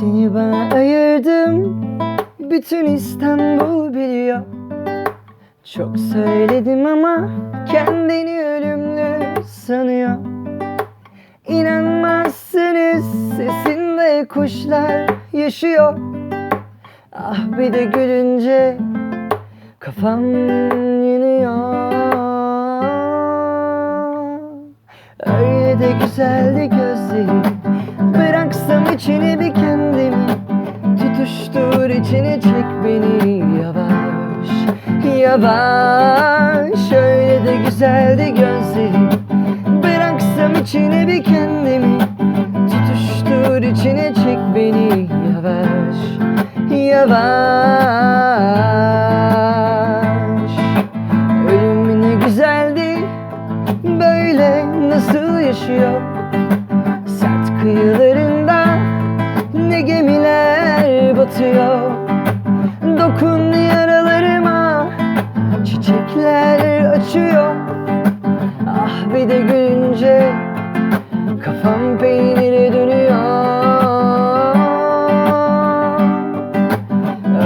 Seni bana ayırdım Bütün İstanbul biliyor. Çok söyledim ama Kendini ölümlü sanıyor. İnanmazsınız Sesinde kuşlar yaşıyor. Ah bir de gülünce Kafam yanıyor. Öyle de güzeldi gözlerin çek beni yavaş Yavaş. Öyle de güzeldi gözlerin Bıraksam içine bir kendimi. Tutuştur içine çek beni yavaş Yavaş. Ölüm ne güzeldi Böyle nasıl yaşıyor? Sert kıyılarında Ne gemiler batıyor Çiçekler açıyor. Ah bir de gülünce Kafam peynire dönüyor.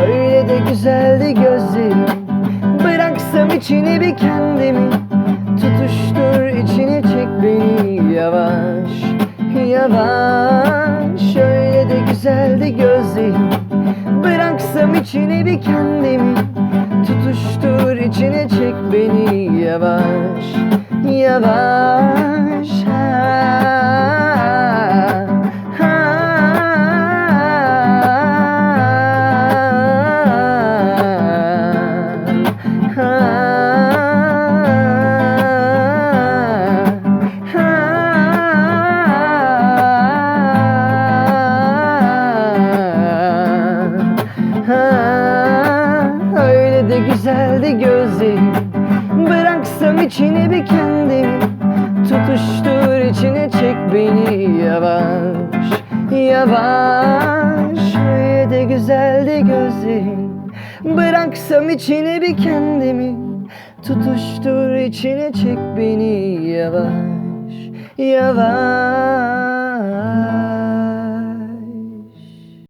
Öyle de güzeldi gözlerin Bıraksam içine bir kendimi. Tutuştur içine çek beni yavaş Yavaş. Öyle de güzeldi gözlerin Bıraksam içine bir kendimi Yavaş. Ha, ha, Ha, öyle de güzeldi gözlerin Bıraksam içine bir kendimi Tutuştur içine çek beni yavaş Yavaş. Öyle de güzeldi gözlerin. Bıraksam içine bir kendimi Tutuştur içine çek beni yavaş Yavaş